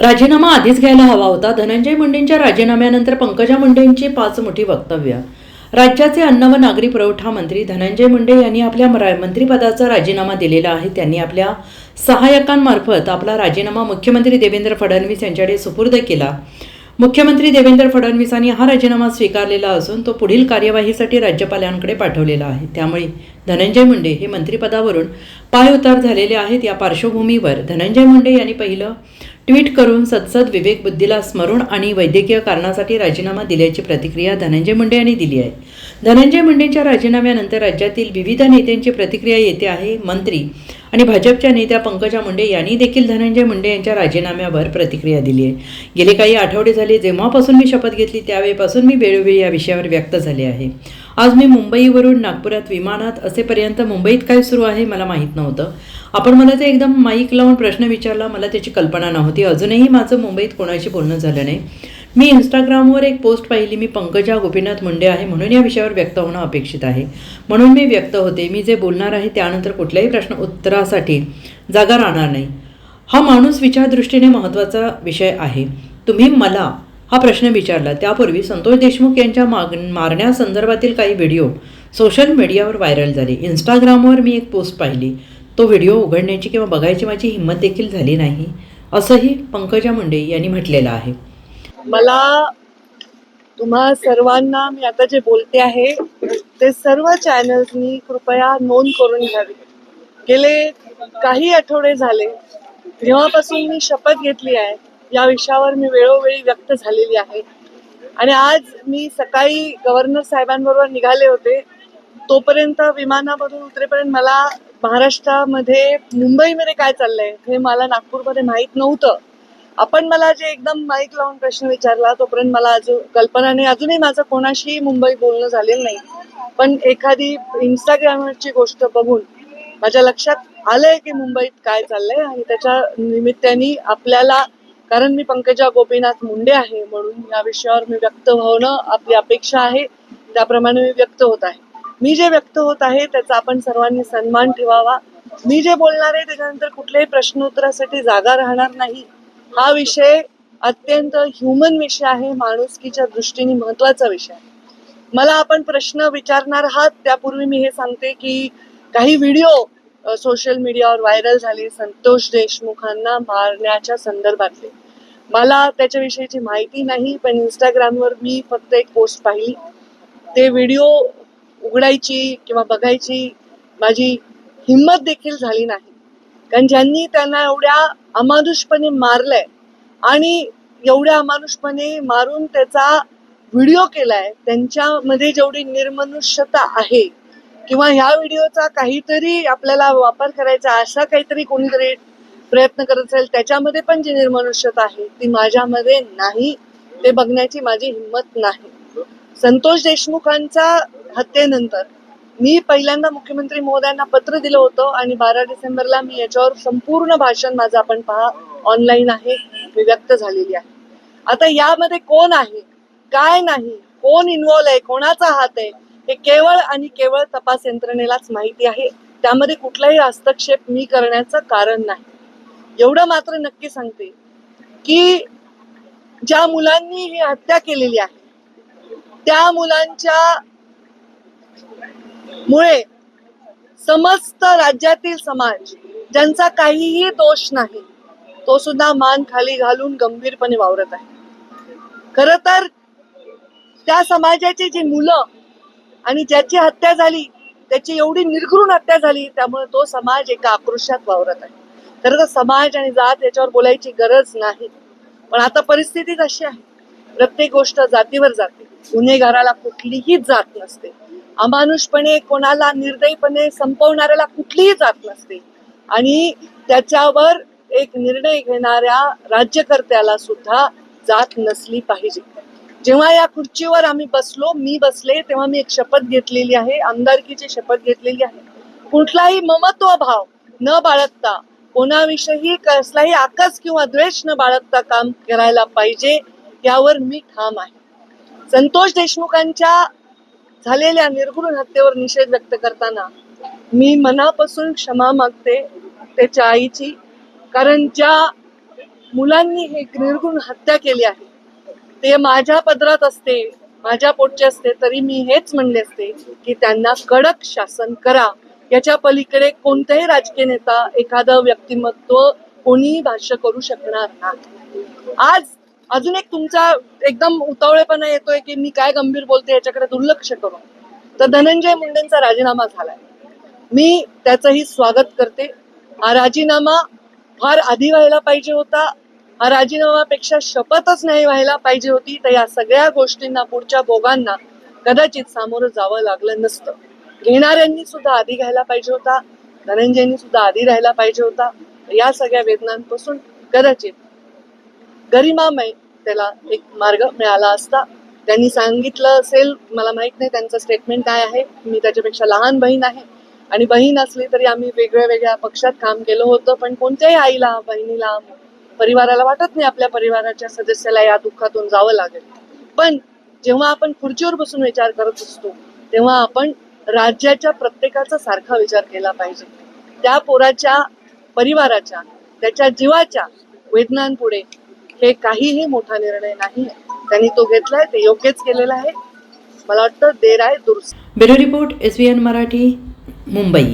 राजीनामा आधीच घ्यायला हवा होता. धनंजय मुंडेंच्या राजीनाम्यानंतर पंकजा मुंडेंची पाच मोठी वक्तव्य. राज्याचे अन्न व नागरी पुरवठा मंत्री धनंजय मुंडे यांनी आपल्या मंत्रीपदाचा मंत्रिपदाचा राजीनामा दिलेला आहे. त्यांनी आपल्या सहाय्यकांमार्फत आपला राजीनामा मुख्यमंत्री देवेंद्र फडणवीस यांच्याकडे सुपूर्द केला. मुख्यमंत्री देवेंद्र फडणवीसांनी हा राजीनामा स्वीकारलेला असून तो पुढील कार्यवाहीसाठी राज्यपालांकडे पाठवलेला आहे. त्यामुळे धनंजय मुंडे हे मंत्रिपदावरून पायउतार झालेले आहेत. या पार्श्वभूमीवर धनंजय मुंडे यांनी पहिलं ट्विट करून सदसद विवेक बुद्धीला स्मरून आणि वैद्यकीय कारणासाठी राजीनामा दिल्याची प्रतिक्रिया धनंजय मुंडे यांनी दिली आहे. धनंजय मुंडेंच्या राजीनाम्यानंतर राज्यातील विविध नेत्यांची प्रतिक्रिया येते आहे. मंत्री आणि भाजपच्या नेत्या पंकजा मुंडे यांनी देखील धनंजय मुंडे यांच्या राजीनाम्यावर प्रतिक्रिया दिली आहे. गेले काही आठवडे झाले जेव्हापासून मी शपथ घेतली त्यावेळेपासून मी वेळोवेळी या विषयावर व्यक्त झाले आहे. आज मी मुंबईवरून नागपुरात विमानात असेपर्यंत मुंबईत काय सुरू आहे मला माहीत नव्हतं. आपण मला ते एकदम माईक लावून प्रश्न विचारला मला त्याची कल्पना नव्हती. अजूनही माझं मुंबईत कोणाशी बोलणं झालं नाही. मी इंस्टाग्रामवर एक पोस्ट पाहिली मी पंकजा गोपीनाथ मुंडे आहे म्हणून या विषयावर व्यक्त होणं अपेक्षित आहे. म्हणून मी व्यक्त होते मी जे बोलणार आहे त्यानंतर कुठल्याही प्रश्न उत्तरासाठी जागा राहणार नाही. हा माणूस विचारदृष्टीने महत्त्वाचा विषय आहे. तुम्ही मला हा प्रश्न विचारला. त्यापूर्वी संतोष देशमुख यांच्या माग मारण्यासंदर्भातील काही व्हिडिओ सोशल मीडियावर व्हायरल झाले. इंस्टाग्रामवर मी एक पोस्ट पाहिली. तो व्हिडिओ उघडण्याची किंवा बघायची माझी हिंमत देखील झाली नाही असंही पंकजा मुंडे यांनी म्हटलेलं आहे. मला तुम्हा सर्वांना मी आता जे बोलते आहे ते सर्व चॅनल्सनी कृपया नोंद करून घ्यावी. गेले काही आठवडे झाले जेव्हापासून मी शपथ घेतली आहे. या विषयावर मी वेळोवेळी व्यक्त झालेली आहे. आणि आज मी सकाळी गव्हर्नर साहेबांबरोबर निघाले होते. तोपर्यंत विमानामधून उतरेपर्यंत मला महाराष्ट्रामध्ये मुंबईमध्ये काय चाललंय हे मला नागपूरमध्ये माहीत नव्हतं. आपण मला जे एकदम माईक लावून प्रश्न विचारला तोपर्यंत मला अजून कल्पना नाही. अजूनही माझं कोणाशीही मुंबई बोलणं झालेलं नाही. पण एखादी इंस्टाग्रामवरची गोष्ट बघून माझ्या लक्षात आलंय की मुंबईत काय चाललंय आणि त्याच्या निमित्ताने आपल्याला कारण मी पंकजा गोपीनाथ मुंडे आहे म्हणून या विषयावर मी व्यक्त होणं आपली अपेक्षा आहे. त्याप्रमाणे मी व्यक्त होत आहे. मी जे व्यक्त होत आहे त्याचा आपण सर्वांनी सन्मान ठेवावा. मी जे बोलणार आहे त्याच्यानंतर कुठल्याही प्रश्नोत्तरासाठी जागा राहणार नाही. हा विषय अत्यंत ह्युमन विषय आहे माणुसकीच्या दृष्टीने महत्त्वाचा विषय आहे. मला आपण प्रश्न विचारणार आहात त्यापूर्वी मी हे सांगते की काही व्हिडिओ सोशल मीडियावर व्हायरल झाले संतोष देशमुखांना मारण्याच्या संदर्भातले. मला त्याच्याविषयीची माहिती नाही पण इंस्टाग्रामवर मी फक्त एक पोस्ट पाहिली. ते व्हिडिओ उघडायची किंवा बघायची माझी हिंमत देखील झाली नाही. कारण ज्यांनी त्यांना एवढ्या अमानुषपणे मारलंय. आणि एवढ्या अमानुषपणे मारून त्याचा व्हिडिओ केलाय. त्यांच्यामध्ये जेवढी निर्मनुष्यता आहे किंवा ह्या व्हिडिओचा काहीतरी आपल्याला वापर करायचा असा काहीतरी कोणीतरी प्रयत्न करत असेल त्याच्यामध्ये पण जी निर्मनुष्यता आहे ती माझ्यामध्ये नाही. ते बघण्याची माझी हिंमत नाही. संतोष देशमुखांचा हत्येनंतर मी पहिल्यांदा मुख्यमंत्री महोदयांना पत्र दिलं होतं आणि बारा डिसेंबरला मी याच्यावर संपूर्ण भाषण माझं आपण पहा ऑनलाईन आहे मी व्यक्त झालेली आहे. आता यामध्ये कोण आहे? काय नाही? कोण इन्व्हॉल्व आहे? कोणाचा हात आहे? हे केवळ आणि केवळ तपास यंत्रणेलाच माहिती आहे. त्यामध्ये कुठलाही हस्तक्षेप मी करण्याचं कारण नाही. एवढं मात्र नक्की सांगते की ज्या मुलांनी ही हत्या केलेली आहे त्या मुलांच्या मुळे समस्त राज्यातील समाज ज्यांचा काहीही दोष नाही तो सुद्धा मान खाली घालून गंभीरपणे वावरत आहे. खर तर त्या समाजाची जी मुलं आणि ज्याची हत्या झाली त्याची एवढी निर्घृण हत्या झाली त्यामुळे तो समाज एका आक्रोशात वावरत आहे. खरं तर समाज आणि जात याच्यावर बोलायची गरज नाही. पण आता परिस्थितीच अशी आहे. प्रत्येक गोष्ट जातीवर जाते. गुन्हेगाराला कुठलीही जात नसते. अमानुषपणे कोणाला निर्दयीपणे संपवणाऱ्याला कुठलीही जात नसते. आणि त्याच्यावर एक निर्णय घेणाऱ्या राज्यकर्त्याला सुद्धा जात नसली पाहिजे. जेव्हा या खुर्चीवर आम्ही बसलो मी बसले तेव्हा मी एक शपथ घेतलेली आहे आमदारकीची शपथ घेतलेली आहे. कुठलाही ममत्व भाव न बाळगता कोणाविषयी कसलाही आकस किंवा द्वेष न बाळगता काम करायला पाहिजे यावर मी ठाम आहे. संतोष देशमुखांच्या झालेल्या निर्घृण हत्येवर निषेध व्यक्त करताना मी मनापासून क्षमा मागते त्याच्या आईची कारण ज्या मुलांनी हे निर्गुण हत्या केली आहे ते माझ्या पदरात असते माझ्या पोटचे असते तरी मी हेच म्हणले असते की त्यांना कडक शासन करा. याच्या पलीकडे कोणताही राजकीय नेता एखादं व्यक्तिमत्व कोणीही भाष्य करू शकणार नाही. आज अजून एक तुमचा एकदम उतावळेपणा येतोय की मी काय गंभीर बोलते याच्याकडे दुर्लक्ष करू तर धनंजय मुंडेंचा राजीनामा झालाय. मी त्याचंही स्वागत करते. हा राजीनामा फार आधी व्हायला पाहिजे होता. हा राजीनामापेक्षा शपथच नाही व्हायला पाहिजे होती. तर या सगळ्या गोष्टींना पुढच्या भोगांना कदाचित सामोरं जावं लागलं नसतं. घेणाऱ्यांनी सुद्धा आधी घ्यायला पाहिजे होता. धनंजयनी सुद्धा आधी राहायला पाहिजे होता. या सगळ्या वेदनांपासून कदाचित गरिमामय त्याला एक मार्ग मिळाला असता त्यांनी सांगितलं असेल मला माहीत नाही त्यांचं स्टेटमेंट काय आहे मी त्याच्यापेक्षा लहान बहीण आहे. आणि बहीण असली तरी आम्ही वेगळ्या वेगळ्या पक्षात काम केलं होतं पण कोणत्याही आईला बहिणीला परिवाराला वाटत नाही आपल्या परिवाराच्या सदस्याला या दुःखातून जावं लागेल. पण जेव्हा आपण खुर्चीवर बसून विचार करत असतो तेव्हा आपण राज्याच्या प्रत्येकाचा सारखा विचार केला पाहिजे. त्या पोराच्या परिवाराच्या त्याच्या जीवाच्या वेदनांपुढे हे काहीही मोठा निर्णय नाही त्यांनी तो घेतलाय ते योग्यच केलेला आहे. मला वाटतं देर आहे दुरुस्त. Bureau report S Marathi Mumbai.